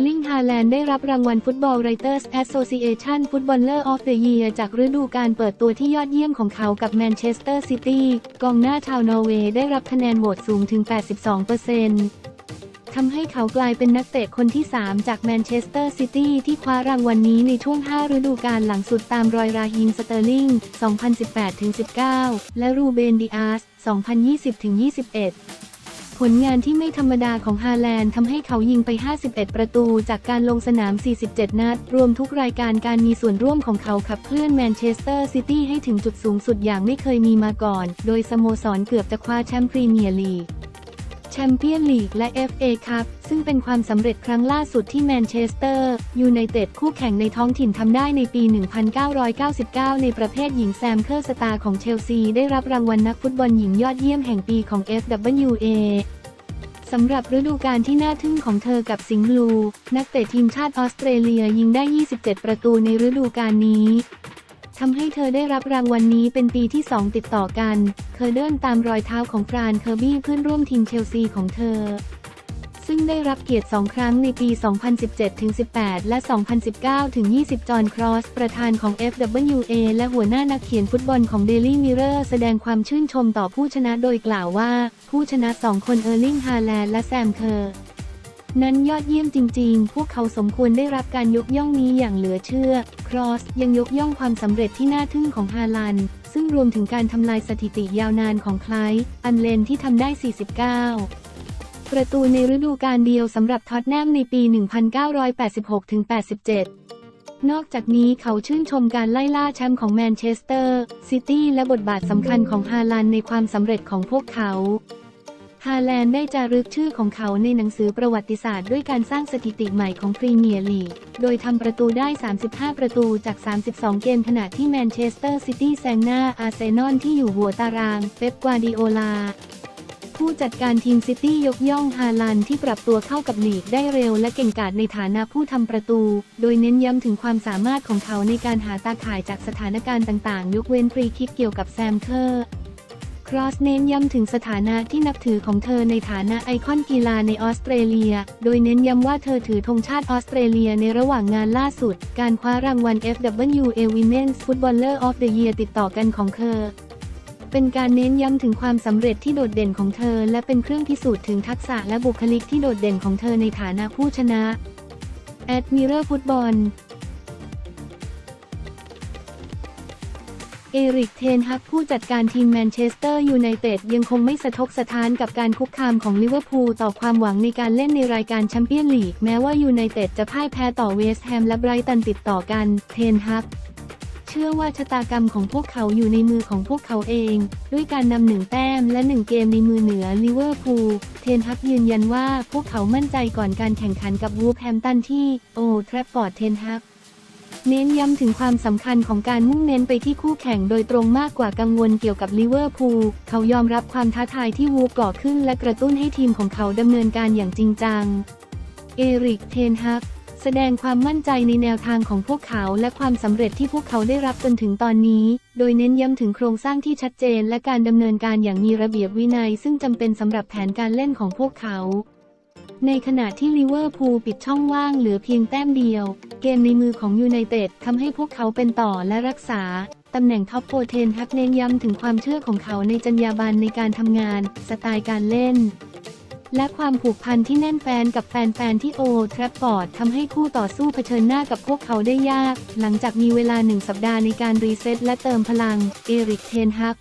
ร์ลิงฮาแลนด์ได้รับรางวัลฟุตบอลไรเตอร์สแอสโซ i เ t ชันฟุตบอลเลอร์ออฟเดอะเยียจากฤดูกาลเปิดตัวที่ยอดเยี่ยมของเขากับแมนเชสเตอร์ซิตี้กองหน้าชาวนอร์เวย์ได้รับคะแนนโหวตสูงถึง 82%ทำให้เขากลายเป็นนักเตะคนที่ 3 จากแมนเชสเตอร์ซิตี้ที่คว้ารางวัลนนี้ในช่วง 5 ฤดูกาลหลังสุดตามรอยราฮีมสเตอร์ลิง 2018-19 และรูเบนดิอาส 2020-21 ผลงานที่ไม่ธรรมดาของฮาแลนด์ทำให้เขายิงไป 51 ประตูจากการลงสนาม 47 นัด รวมทุกรายการการมีส่วนร่วมของเขาขับเคลื่อนแมนเชสเตอร์ซิตี้ให้ถึงจุดสูงสุดอย่างไม่เคยมีมาก่อน โดยสโมสรเกือบจะคว้าแชมป์พรีเมียร์ลีก แชมเปี้ยนลีกและ FA คัพซึ่งเป็นความสำเร็จครั้งล่าสุดที่แมนเชสเตอร์ยูไนเต็ดคู่แข่งในท้องถิ่นทำได้ในปี 1999 ในประเภทหญิงแซมเคอร์สตาของเชลซีได้รับรางวัลนักฟุตบอลหญิงยอดเยี่ยมแห่งปีของ FWA สำหรับฤดูกาลที่น่าทึ่งของเธอกับสิงห์บลู นักเตะทีมชาติออสเตรเลียยิงได้ 27 ประตูในฤดูกาลนี้ ทำให้เธอได้รับรางวัลนนี้เป็นปีที่ 2 ติดต่อกัน เธอเดินตามรอยเท้าของฟรานเคอร์บี้เพื่อนร่วมทีมเชลซีของเธอ ซึ่งได้รับเกียรติ 2 ครั้งในปี 2017-18 และ 2019-20 จอห์นครอส ประธานของ FWA และหัวหน้านักเขียนฟุตบอลของ Daily Mirror แสดงความชื่นชมต่อผู้ชนะโดยกล่าวว่า ผู้ชนะสองคนเออร์ลิง ฮาแลนด์และแซม เคอร์ นั้นยอดเยี่ยมจริง ๆ พวกเขาสมควรได้รับการยกย่องนี้อย่างเหลือเชื่อ ครอสยังยกย่องความสำเร็จที่น่าทึ่งของฮาลัน ซึ่งรวมถึงการทำลายสถิติยาวนานของไคลท์อันเลนที่ทำได้ 49ประตูในฤดูกาลเดียวสำหรับท็อตแนมในปี 1986-87 นอกจากนี้เขาชื่นชมการไล่ล่าแชมป์ของแมนเชสเตอร์ ซิตี้และบทบาทสำคัญของฮาลันในความสำเร็จของพวกเขา ฮาแลนด์ได้จารึกชื่อของเขาในหนังสือประวัติศาสตร์ด้วยการสร้างสถิติใหม่ของพรีเมียร์ลีก โดยทำประตูได้ 35 ประตูจาก 32 เกมขณะที่แมนเชสเตอร์ซิตี้แซงหน้าอาร์เซนอลที่อยู่หัวตาราง เป๊ป กวาดิโอลา ผู้จัดการทีมซิตี้ยกย่องฮาลันที่ปรับตัวเข้ากับลีกได้เร็วและเก่งกาจในฐานะผู้ทำประตู โดยเน้นย้ำถึงความสามารถของเขาในการหาตาข่ายจากสถานการณ์ต่างๆ ยกเว้นฟรีคิกเกี่ยวกับแซมเคอร์ ครอสเน้นย้ำถึงสถานะที่นับถือของเธอในฐานะไอคอนกีฬาในออสเตรเลีย โดยเน้นย้ำว่าเธอถือธงชาติออสเตรเลียในระหว่างงานล่าสุด การคว้ารางวัล FWA Women's Footballer of the Year ติดต่อกันของเธอ เป็นการเน้นย้ำถึงความสำเร็จที่โดดเด่นของเธอ และเป็นเครื่องพิสูจน์ถึงทักษะและบุคลิกที่โดดเด่นของเธอในฐานะผู้ชนะแอดมิเรอร์ฟุตบอล เอริก เทนฮักผู้จัดการทีมแมนเชสเตอร์ยูไนเต็ดยังคงไม่สะทกสะท้านกับการคุกคามของลิเวอร์พูลต่อความหวังในการเล่นในรายการแชมเปี้ยนลีก แม้ว่ายูไนเต็ดจะพ่ายแพ้ต่อเวสต์แฮมและไบรตันติดต่อกัน เทนฮักเชื่อว่าชะตากรรมของพวกเขาอยู่ในมือของพวกเขาเอง ด้วยการนำหนึ่งแต้มและหนึ่งเกมในมือเหนือลิเวอร์พูล เทนฮักยืนยันว่าพวกเขามั่นใจก่อนการแข่งขันกับวูฟแฮมตันที่โอทรฟฟอร์ดเทนฮัก เน้นย้ำถึงความสำคัญของการมุ่งเน้นไปที่คู่แข่งโดยตรงมากกว่ากังวลเกี่ยวกับลิเวอร์พูล เขายอมรับความท้าทายที่วูก่อขึ้นและกระตุ้นให้ทีมของเขาดำเนินการอย่างจริงจัง เอริก เทนฮัก แสดงความมั่นใจในแนวทางของพวกเขาและความสำเร็จที่พวกเขาได้รับจนถึงตอนนี้ โดยเน้นย้ำถึงโครงสร้างที่ชัดเจนและการดำเนินการอย่างมีระเบียบวินัย ซึ่งจำเป็นสำหรับแผนการเล่นของพวกเขา ในขณะที่ลิเวอร์พูลปิดช่องว่างเหลือเพียงแต้มเดียว เกมในมือของยูไนเต็ดทำให้พวกเขาเป็นต่อและรักษาตำแหน่งท็อปโปรเทนฮักเน้นย้ำถึงความเชื่อของเขาในจรรยาบรรณในการทำงาน สไตล์การเล่น และความผูกพันที่แน่นแฟนกับแฟนๆที่โอแทรฟฟอร์ดทำให้คู่ต่อสู้เผชิญหน้ากับพวกเขาได้ยาก หลังจากมีเวลาหนึ่งสัปดาห์ในการรีเซ็ตและเติมพลัง เอริกเทนฮัก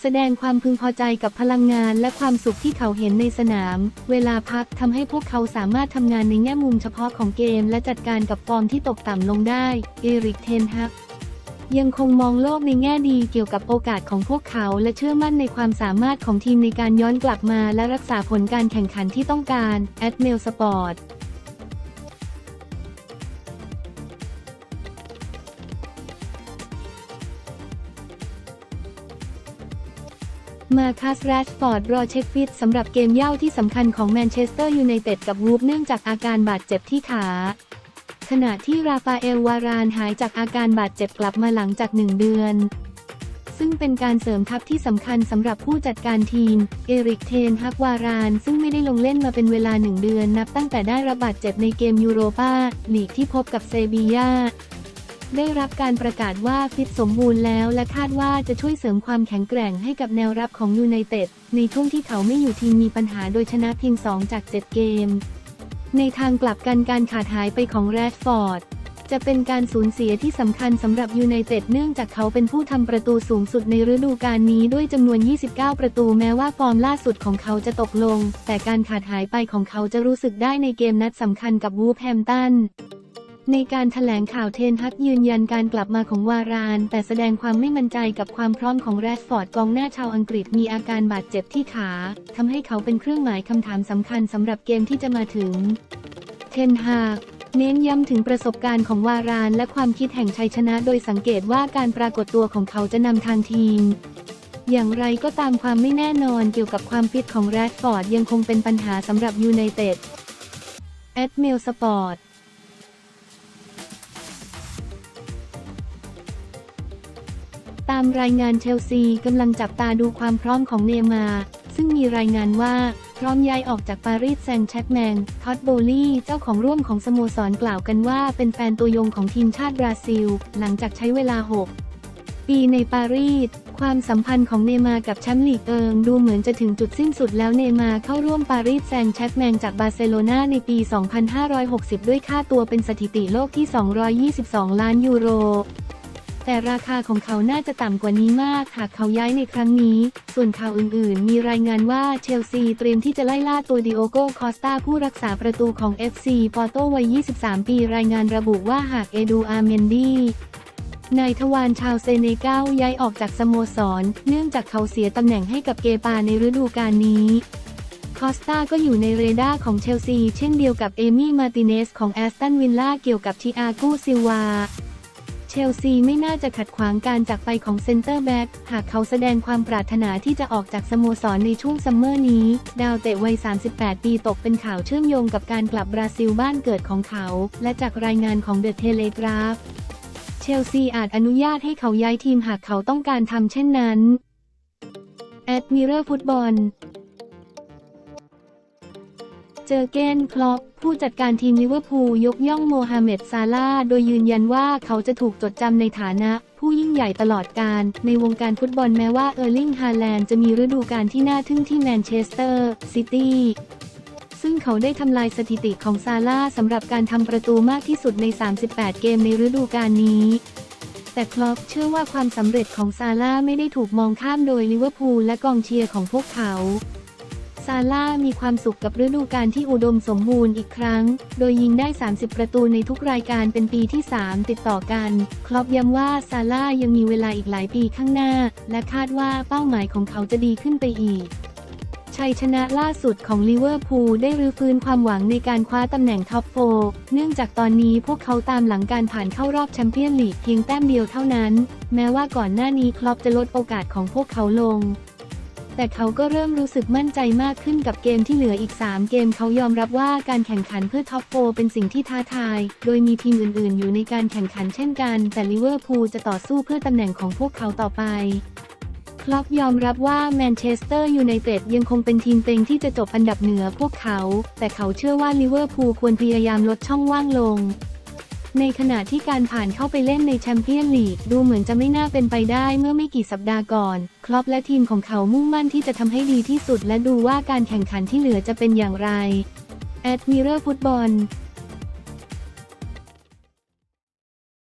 แสดงความพึงพอใจกับพลังงานและความสุขที่เขาเห็นในสนาม เวลาพักทำให้พวกเขาสามารถทำงานในแง่มุมเฉพาะของเกม และจัดการกับฟอร์มที่ตกต่ำลงได้ เอริกเทนฮักยังคงมองโลกในแง่ดีเกี่ยวกับโอกาสของพวกเขาและเชื่อมั่นในความสามารถของทีมในการย้อนกลับมาและรักษาผลการแข่งขันที่ต้องการ แอดเมลสปอร์ต มาคัสแรชฟอร์ดรอเช็คฟิตสำหรับเกมเย่าที่สำคัญของแมนเชสเตอร์ยูไนเต็ดกับวูฟเนื่องจากอาการบาดเจ็บที่ขาขณะที่ราฟาเอลวารานหายจากอาการบาดเจ็บกลับมาหลังจากหนึ่งเดือน ซึ่งเป็นการเสริมทัพที่สำคัญสำหรับผู้จัดการทีม เอริกเทนฮักวาราน ซึ่งไม่ได้ลงเล่นมาเป็นเวลาหนึ่งเดือนนับตั้งแต่ได้รับบาดเจ็บในเกมยูโรปาลีกที่พบกับเซบียา ได้รับการประกาศว่าฟิตสมบูรณ์แล้วและคาดว่าจะช่วยเสริมความแข็งแกร่งให้กับแนวรับของยูไนเต็ดในช่วงที่เขาไม่อยู่ทีมมีปัญหาโดยชนะเพียง 2 จาก 7 เกม ในทางกลับกันการขาดหายไปของแรดฟอร์ดจะเป็นการสูญเสียที่สำคัญสำหรับยูไนเต็ดเนื่องจากเขาเป็นผู้ทำประตูสูงสุดในฤดูกาลนี้ด้วยจำนวน 29 ประตูแม้ว่าฟอร์มล่าสุดของเขาจะตกลง แต่การขาดหายไปของเขาจะรู้สึกได้ในเกมนัดสำคัญกับวูฟแฮมตัน ในการถแถลงข่าวเทนฮักยืนยันการกลับมาของวาราน แต่แสดงความไม่มั่นใจกับความพร้อมของแรดฟอร์ดกองหน้าชาวอังกฤษมีอาการบาดเจ็บที่ขาทำให้เขาเป็นเครื่องหมายคำถามสำคัญสำหรับเกมที่จะมาถึง เทนฮากเน้นย้ำถึงประสบการณ์ของวารานและความคิดแห่งชัยชนะโดยสังเกตว่าการปรากฏตัวของเขาจะนำทางทีม อย่างไรก็ตามความไม่แน่นอนเกี่ยวกับความฟิตของแรดฟอร์ดยังคงเป็นปัญหาสำหรับยูไนเต็ดแอดเมลสปอร์ตามรายงานเชลซีกำลังจับตาดูความพร้อมของเนมา ซึ่งมีรายงานว่า พร้อมย้ายออกจากปารีสแซงต์แชร์กแมงท็อดโบลี่เจ้าของร่วมของสโมสรกล่าวกันว่าเป็นแฟนตัวยงของทีมชาติบราซิล หลังจากใช้เวลา 6 ปีในปารีส ความสัมพันธ์ของเนมากับแชมป์ลีกเอิงดูเหมือนจะถึงจุดสิ้นสุดแล้วเนมาเข้าร่วมปารีสแซงต์แชร์กแมงจากบาร์เซโลนาในปี 2560 ด้วยค่าตัวเป็นสถิติโลกที่ 222 ล้านยูโร แต่ราคาของเขาน่าจะต่ำกว่านี้มากหากเขาย้ายในครั้งนี้ ส่วนข่าวอื่นๆ มีรายงานว่าเชลซีเตรียมที่จะไล่ล่าตัวดิโอโกคอสตาผู้รักษาประตูของ FC ปอร์โตวัย 23 ปีรายงานระบุว่าหากเอดูอาร์เมนดีนายทวารชาวเซเนกัลย้ายออกจากสโมสร เนื่องจากเขาเสียตำแหน่งให้กับเกปาในฤดูกาลนี้คอสตาก็อยู่ในเรดาร์ของเชลซี เช่นเดียวกับเอมี่มาติเนสของแอสตันวิลล่าเกี่ยวกับทิอาโกซิลวา เชลซีไม่น่าจะขัดขวางการจากไปของเซนเตอร์แบ็กหากเขาแสดงความปรารถนาที่จะออกจากสโมสรในช่วงซัมเมอร์นี้ ดาวเตะวัย 38 ปีตกเป็นข่าวเชื่อมโยงกับการกลับบราซิลบ้านเกิดของเขา และจากรายงานของเดอะเทเลกราฟ เชลซีอาจอนุญาตให้เขาย้ายทีมหากเขาต้องการทำเช่นนั้นแอดมิเรอร์ฟุตบอล เจอเกนคล็อปผู้จัดการทีมลิเวอร์พูลยกย่องโมฮัมเหม็ดซาลาโดยยืนยันว่าเขาจะถูกจดจำในฐานะ ผู้ยิ่งใหญ่ตลอดการ ในวงการฟุตบอลแม้ว่าเออร์ลิงฮาแลนด์จะมีฤดูกาลที่น่าทึ่งที่แมนเชสเตอร์ซิตี้ซึ่งเขาได้ทำลายสถิติของซาลาสำหรับการทำประตูมากที่สุดใน 38 เกมในฤดูกาลนี้แต่คลอปเชื่อว่าความสำเร็จของซาลาไม่ได้ถูกมองข้ามโดยลิเวอร์พูลและกองเชียร์ของพวกเขา ซาร่ามีความสุขกับฤดูกาลที่อุดมสมบูรณ์อีกครั้ง โดยยิงได้ 30 ประตูในทุกรายการเป็นปีที่ 3 ติดต่อกัน คลอปย้ำว่าซาร่ายังมีเวลาอีกหลายปีข้างหน้า และคาดว่าเป้าหมายของเขาจะดีขึ้นไปอีกชัยชนะล่าสุดของลิเวอร์พูลได้รื้อฟื้นความหวังในการคว้าตำแหน่งท็อปโฟร์เนื่องจากตอนนี้พวกเขาตามหลังการผ่านเข้ารอบแชมเปี้ยนลีกเพียงแต้มเดียวเท่านั้น แม้ว่าก่อนหน้านี้คลอปจะลดโอกาสของพวกเขาลง แต่เขาก็เริ่มรู้สึกมั่นใจมากขึ้นกับเกมที่เหลืออีก 3 เกมเขายอมรับว่าการแข่งขันเพื่อท็อปโฟร์เป็นสิ่งที่ท้าทาย โดยมีทีมอื่นๆ อยู่ในการแข่งขันเช่นกัน แต่ลิเวอร์พูลจะต่อสู้เพื่อตำแหน่งของพวกเขาต่อไปคล็อปยอมรับว่าแมนเชสเตอร์ยูไนเต็ดยังคงเป็นทีมเต็งที่จะจบอันดับเหนือพวกเขา แต่เขาเชื่อว่าลิเวอร์พูลควรพยายามลดช่องว่างลง ในขณะที่การผ่านเข้าไปเล่นในแชมเปี้ยนลีกดูเหมือนจะไม่น่าเป็นไปได้เมื่อไม่กี่สัปดาห์ก่อน คลอปและทีมของเขามุ่งมั่นที่จะทำให้ดีที่สุดและดูว่าการแข่งขันที่เหลือจะเป็นอย่างไรแอดมิเรอร์ฟุตบอล